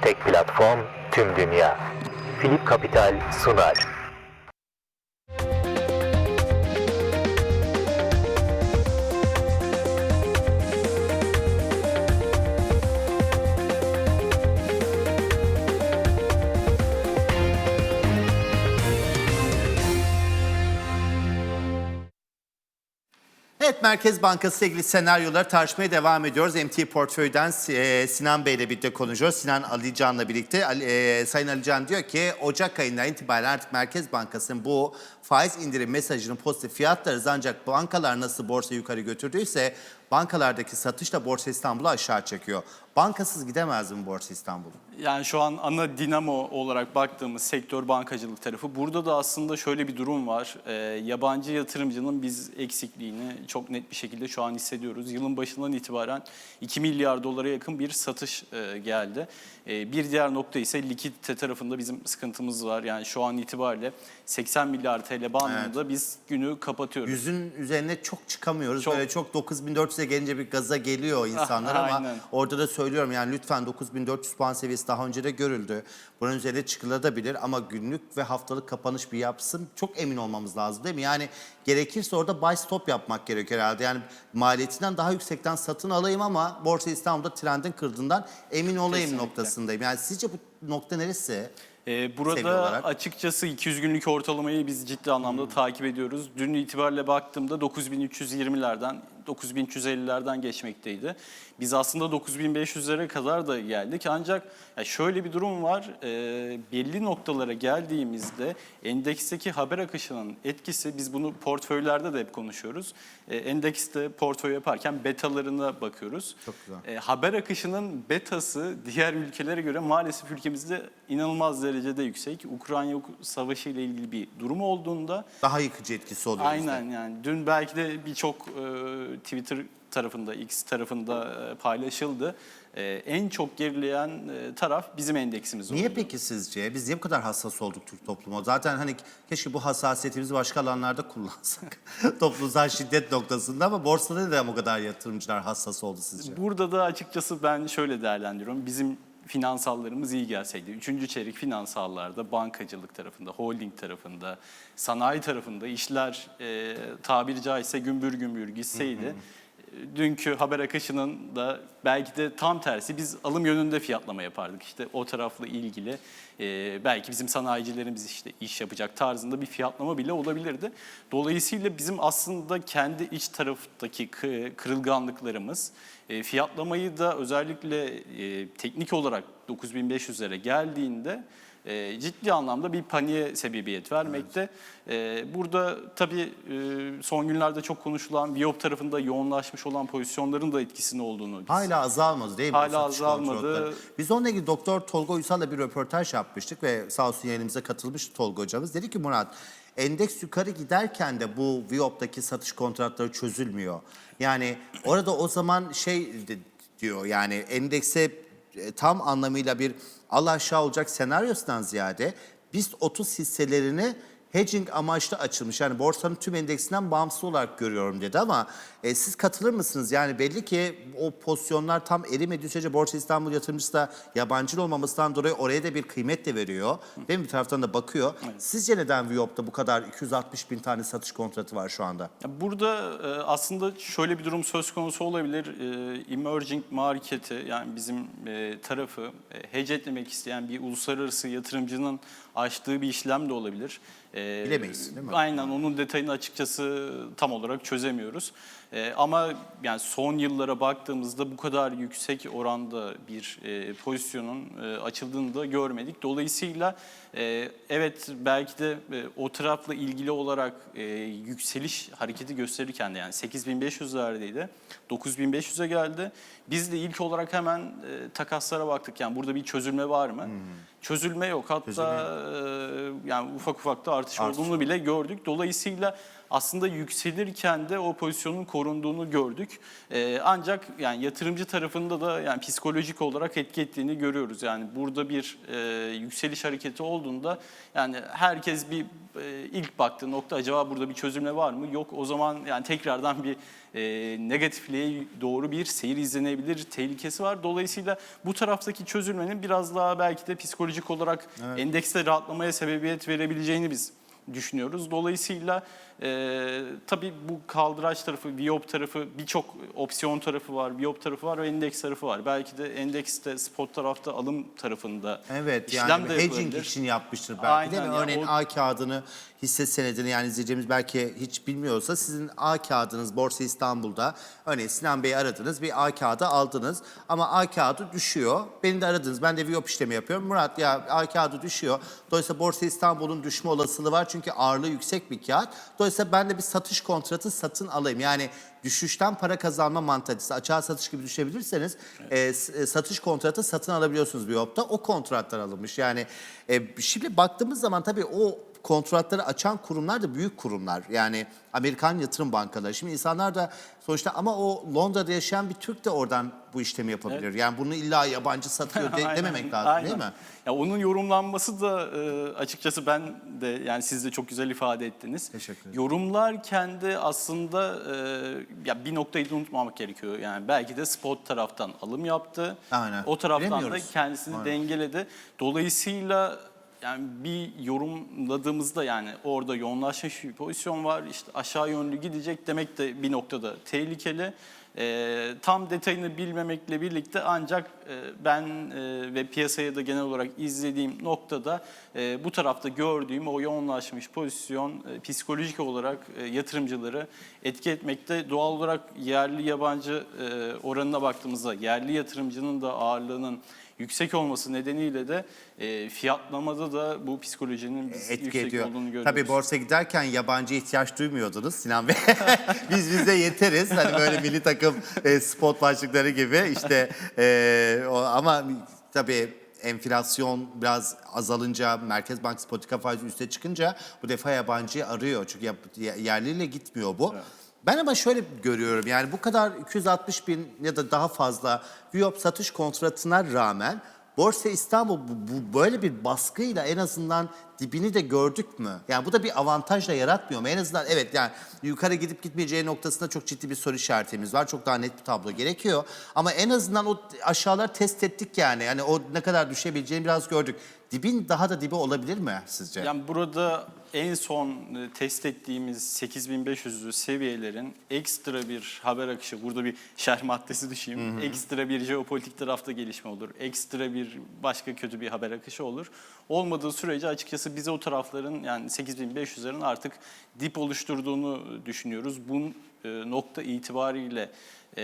Tek platform tüm dünya. Philip Capital sunar. Evet Merkez Bankası ile ilgili senaryoları tartışmaya devam ediyoruz. MT Portföy'den e, Sinan Bey ile birlikte konuşuyoruz. Sinan Alican'la birlikte. Ali- e, Sayın Alican diyor ki Ocak ayından itibaren artık Merkez Bankası'nın bu faiz indirim mesajının pozitif fiyatlarız ancak bankalar nasıl borsa yukarı götürdüyse bankalardaki satış da Borsa İstanbul'u aşağı çekiyor. Bankasız gidemez mi Borsa İstanbul? Yani şu an ana dinamo olarak baktığımız sektör bankacılık tarafı. Burada da aslında şöyle bir durum var. Ee, yabancı yatırımcının biz eksikliğini çok net bir şekilde şu an hissediyoruz. Yılın başından itibaren 2 milyar dolara yakın bir satış e, geldi. E, bir diğer nokta ise likidite tarafında bizim sıkıntımız var. Yani şu an itibariyle 80 milyar TL bandında biz günü kapatıyoruz. Yüzün üzerine çok çıkamıyoruz. Çok. Böyle çok 9400'e gelince bir gaza geliyor insanlar ama orada da söylüyorum yani lütfen 9400 puan seviyesi daha önce de görüldü. Bunun üzerine çıkılabilir ama günlük ve haftalık kapanış bir yapsın. Çok emin olmamız lazım değil mi? Yani gerekirse orada buy stop yapmak gerekiyor herhalde. Yani maliyetinden daha yüksekten satın alayım ama Borsa İstanbul'da trendin kırdığından emin olayım Kesinlikle. noktasındayım. Yani sizce bu nokta neresi? Ee, burada açıkçası 200 günlük ortalamayı biz ciddi anlamda takip ediyoruz. Dün itibariyle baktığımda 9320'lerden 9350'lerden geçmekteydi. Biz aslında 9500'lere kadar da geldik. Ancak şöyle bir durum var. Ee, belli noktalara geldiğimizde endeksteki haber akışının etkisi biz bunu portföylerde de hep konuşuyoruz. Ee, endekste portföy yaparken betalarına bakıyoruz. Çok güzel. E, haber akışının betası diğer ülkelere göre maalesef ülkemizde inanılmaz derecede yüksek. Ukrayna savaşı ile ilgili bir durum olduğunda Daha yıkıcı etkisi oluyor aynen yani dün belki de birçok e, Twitter tarafında, X tarafında e, paylaşıldı. E, en çok gerileyen e, taraf bizim endeksimiz Niye oldu. peki sizce? Biz niye bu kadar hassas olduk Türk toplumu? Zaten hani keşke bu hassasiyetimizi başka alanlarda kullansak. Toplumsal şiddet noktasında ama borsada neden bu kadar yatırımcılar hassas oldu sizce? Burada da açıkçası ben şöyle değerlendiriyorum. Bizim finansallarımız iyi gelseydi, üçüncü çeyrek finansallarda, bankacılık tarafında, holding tarafında, sanayi tarafında işler e, tabiri caizse gümbür gümbür gitseydi, e, dünkü haber akışının da belki de tam tersi biz alım yönünde fiyatlama yapardık. İşte o tarafla ilgili e, belki bizim sanayicilerimiz işte iş yapacak tarzında bir fiyatlama bile olabilirdi. Dolayısıyla bizim aslında kendi iç taraftaki kı- kırılganlıklarımız e, fiyatlamayı da özellikle e, teknik olarak 9500'lere geldiğinde e, ciddi anlamda bir paniğe sebebiyet vermekte. E, burada tabii e, son günlerde çok konuşulan Viyop tarafında yoğunlaşmış olan pozisyonların da etkisinin olduğunu biz Hala azalmadı değil mi? Hala azalmadı. Biz onunla ilgili Doktor Tolga Uysal'la bir röportaj yapmıştık ve sağ olsun yayınımıza katılmıştı Tolga hocamız. Dedi ki Murat endeks yukarı giderken de bu Viyop'taki satış kontratları çözülmüyor. Yani orada o zaman şey diyor yani endekse tam anlamıyla bir al aşağı olacak senaryosundan ziyade BIST 30 hisselerini hedging amaçlı açılmış. Yani borsanın tüm endeksinden bağımsız olarak görüyorum dedi ama e, siz katılır mısınız? Yani belli ki o pozisyonlar tam erimediği sürece Borsa İstanbul yatırımcısı da yabancı olmamasından dolayı oraya da bir kıymet de veriyor. Değil mi? Bir taraftan da bakıyor. Sizce neden Viyop'ta bu kadar 260 bin tane satış kontratı var şu anda? Burada e, aslında şöyle bir durum söz konusu olabilir. E, Emerging market'i yani bizim e, tarafı e, hedge etmek isteyen bir uluslararası yatırımcının açtığı bir işlem de olabilir. E, Bilemeyiz, değil mi? Aynen onun detayını açıkçası tam olarak çözemiyoruz. E, ama yani son yıllara baktığımızda bu kadar yüksek oranda bir e, pozisyonun e, açıldığını da görmedik. Dolayısıyla e, evet belki de e, o tarafla ilgili olarak e, yükseliş hareketi gösterirken de yani 8500'lerdeydi. 9500'e geldi. Biz de ilk olarak hemen e, takaslara baktık. Yani burada bir çözülme var mı? Çözülme yok. Hatta e, yani ufak ufak da artış Artış olduğunu bile gördük. Dolayısıyla aslında yükselirken de o pozisyonun korunduğunu gördük. Ee, ancak yani yatırımcı tarafında da yani psikolojik olarak etki ettiğini görüyoruz. Yani burada bir e, yükseliş hareketi olduğunda yani herkes bir e, ilk baktığı nokta acaba burada bir çözümle var mı? Yok o zaman yani tekrardan bir e, negatifliğe doğru bir seyir izlenebilir tehlikesi var. Dolayısıyla bu taraftaki çözülmenin biraz daha belki de psikolojik olarak endekste rahatlamaya sebebiyet verebileceğini biz düşünüyoruz. Dolayısıyla e, tabii bu kaldıraç tarafı, Viyop tarafı, birçok opsiyon tarafı var, Viyop tarafı var ve endeks tarafı var. Belki de endekste, spot tarafta alım tarafında Evet işlem yani de hedging için yapmıştır belki Aynen değil mi? ya, Örneğin o- A kağıdını hisse senedini yani izleyeceğimiz belki hiç bilmiyorsa sizin A kağıdınız Borsa İstanbul'da örneğin Sinan Bey'i aradınız bir A kağıdı aldınız ama A kağıdı düşüyor. Beni de aradınız ben de Viyop işlemi yapıyorum. Murat ya A kağıdı düşüyor. Dolayısıyla Borsa İstanbul'un düşme olasılığı var çünkü ağırlığı yüksek bir kağıt. Dolayısıyla ben de bir satış kontratı satın alayım. Yani düşüşten para kazanma mantalitesi açığa satış gibi düşebilirseniz e, s- e, satış kontratı satın alabiliyorsunuz Viyop'ta. O kontratlar alınmış. Yani e, şimdi baktığımız zaman tabii o kontratları açan kurumlar da büyük kurumlar. Yani Amerikan yatırım bankaları. Şimdi insanlar da sonuçta ama o Londra'da yaşayan bir Türk de oradan bu işlemi yapabilir. Yani bunu illa yabancı satıyor de- Aynen, dememek lazım değil aynen. mi? Ya onun yorumlanması da e, açıkçası ben de yani siz de çok güzel ifade ettiniz. Teşekkür ederim. Yorumlarken de aslında e, ya bir noktayı da unutmamak gerekiyor. Yani belki de spot taraftan alım yaptı. Aynen. O taraftan da kendisini Aynen. dengeledi. Dolayısıyla yani bir yorumladığımızda yani orada yoğunlaşmış bir pozisyon var. İşte aşağı yönlü gidecek demek de bir noktada tehlikeli. Ee, tam detayını bilmemekle birlikte ancak e, ben e, ve piyasaya da genel olarak izlediğim noktada e, bu tarafta gördüğüm o yoğunlaşmış pozisyon e, psikolojik olarak e, yatırımcıları etki etmekte. Doğal olarak yerli yabancı e, oranına baktığımızda yerli yatırımcının da ağırlığının yüksek olması nedeniyle de e, fiyatlamada da bu psikolojinin biz etki yüksek ediyor. olduğunu görüyoruz. Tabii borsa giderken yabancı ihtiyaç duymuyordunuz Sinan Bey. Biz bize yeteriz. Hani böyle milli takım e, spot başlıkları gibi işte e, o, ama tabii enflasyon biraz azalınca, Merkez Bankası politika faizi üste çıkınca bu defa yabancıyı arıyor. Çünkü yerliyle gitmiyor bu. Ben ama şöyle görüyorum yani bu kadar 260 bin ya da daha fazla Viyop satış kontratına rağmen Borsa İstanbul bu, bu böyle bir baskıyla en azından dibini de gördük mü? Yani bu da bir avantaj da yaratmıyor mu? En azından evet yani yukarı gidip gitmeyeceği noktasında çok ciddi bir soru işaretimiz var. Çok daha net bir tablo gerekiyor. Ama en azından o aşağılar test ettik yani. Yani o ne kadar düşebileceğini biraz gördük. Dibin daha da dibi olabilir mi sizce? Yani burada en son e, test ettiğimiz 8500'lü seviyelerin ekstra bir haber akışı, burada bir şerh maddesi düşeyim, ekstra bir jeopolitik tarafta gelişme olur, ekstra bir başka kötü bir haber akışı olur. Olmadığı sürece açıkçası bize o tarafların yani 8500'lerin artık dip oluşturduğunu düşünüyoruz. Bu e, nokta itibariyle e,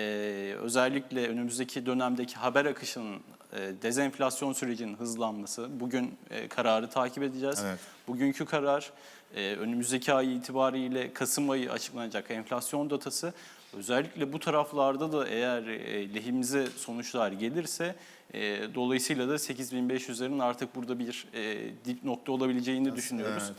özellikle önümüzdeki dönemdeki haber akışının e, dezenflasyon sürecinin hızlanması, bugün e, kararı takip edeceğiz. Evet. Bugünkü karar e, önümüzdeki ay itibariyle Kasım ayı açıklanacak enflasyon datası. Özellikle bu taraflarda da eğer e, lehimize sonuçlar gelirse e, dolayısıyla da 8500'lerin artık burada bir e, dip nokta olabileceğini düşünüyoruz.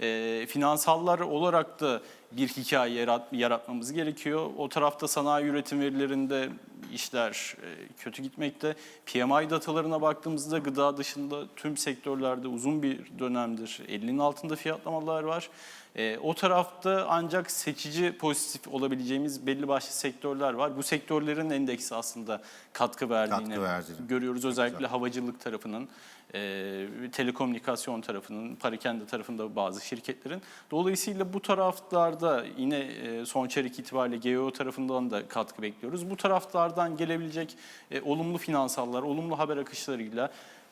E, finansallar olarak da bir hikaye yarat, yaratmamız gerekiyor. O tarafta sanayi üretim verilerinde işler e, kötü gitmekte. PMI datalarına baktığımızda gıda dışında tüm sektörlerde uzun bir dönemdir 50'nin altında fiyatlamalar var. E, o tarafta ancak seçici pozitif olabileceğimiz belli başlı sektörler var. Bu sektörlerin endeksi aslında katkı verdiğini Katkı verdiğini. görüyoruz. Özellikle havacılık tarafının, e, telekomünikasyon tarafının, parakende tarafında bazı şirketlerin. Dolayısıyla bu taraflarda yine e, son çeyrek itibariyle GEO tarafından da katkı bekliyoruz. Bu taraflardan gelebilecek e, olumlu finansallar, olumlu haber akışlarıyla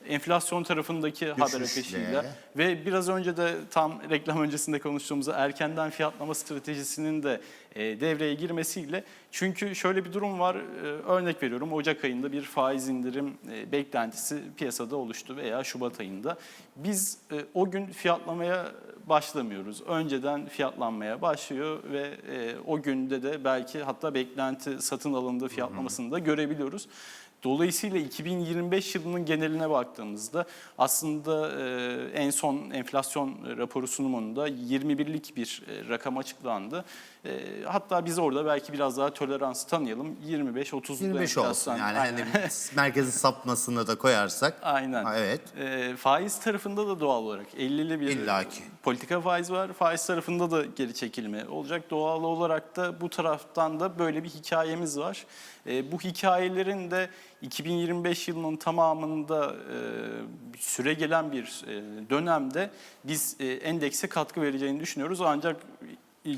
enflasyon tarafındaki haber akışıyla ve biraz önce de tam reklam öncesinde konuştuğumuz erkenden fiyatlama stratejisinin de e, devreye girmesiyle çünkü şöyle bir durum var e, örnek veriyorum Ocak ayında bir faiz indirim e, beklentisi piyasada oluştu veya Şubat ayında. Biz e, o gün fiyatlamaya başlamıyoruz. Önceden fiyatlanmaya başlıyor ve e, o günde de belki hatta beklenti satın alındığı fiyatlamasını da görebiliyoruz. Dolayısıyla 2025 yılının geneline baktığımızda aslında en son enflasyon raporu sunumunda 21'lik bir rakam açıklandı. E, hatta biz orada belki biraz daha tolerans tanıyalım. 25-30'luk 25 olsun yani hani merkezin sapmasını da koyarsak. Aynen. Ha, evet. E, faiz tarafında da doğal olarak 50'li bir İllaki. politika faiz var. Faiz tarafında da geri çekilme olacak. Doğal olarak da bu taraftan da böyle bir hikayemiz var. E, bu hikayelerin de 2025 yılının tamamında e, süre gelen bir e, dönemde biz e, endekse katkı vereceğini düşünüyoruz. Ancak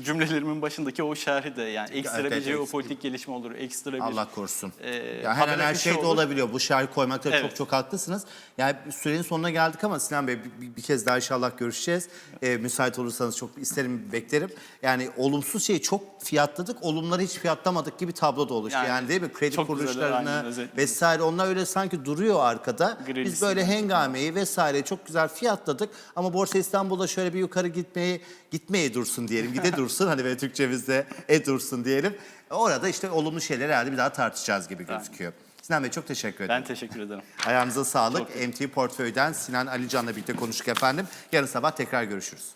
cümlelerimin başındaki o şerhi de yani ekstra Evet, bir evet, jeopolitik gelişme olur, ekstra bir Allah korusun. e, ya her an her şey de olur. olabiliyor. Bu şerh koymakta çok Evet. çok haklısınız. Yani sürenin sonuna geldik ama Sinan Bey bir, bir- kez daha inşallah görüşeceğiz. Ee, müsait olursanız çok isterim, beklerim. Yani olumsuz şeyi çok fiyatladık, olumları hiç fiyatlamadık gibi tablo da oluştu. Yani, Yani değil mi? Kredi çok güzel, kuruluşlarını vesaire onlar öyle sanki duruyor arkada. Gri Biz böyle hengameyi vesaire çok güzel fiyatladık ama Borsa İstanbul'da şöyle bir yukarı gitmeyi gitmeye dursun diyelim. Gide dursun hani böyle Türkçemizde e dursun diyelim. Orada işte olumlu şeyleri herhalde bir daha tartışacağız gibi gözüküyor. Sinan Bey çok teşekkür ederim. Ben teşekkür ederim. Ayağınıza sağlık. MT Portföy'den Sinan Alican'la birlikte konuştuk efendim. Yarın sabah tekrar görüşürüz.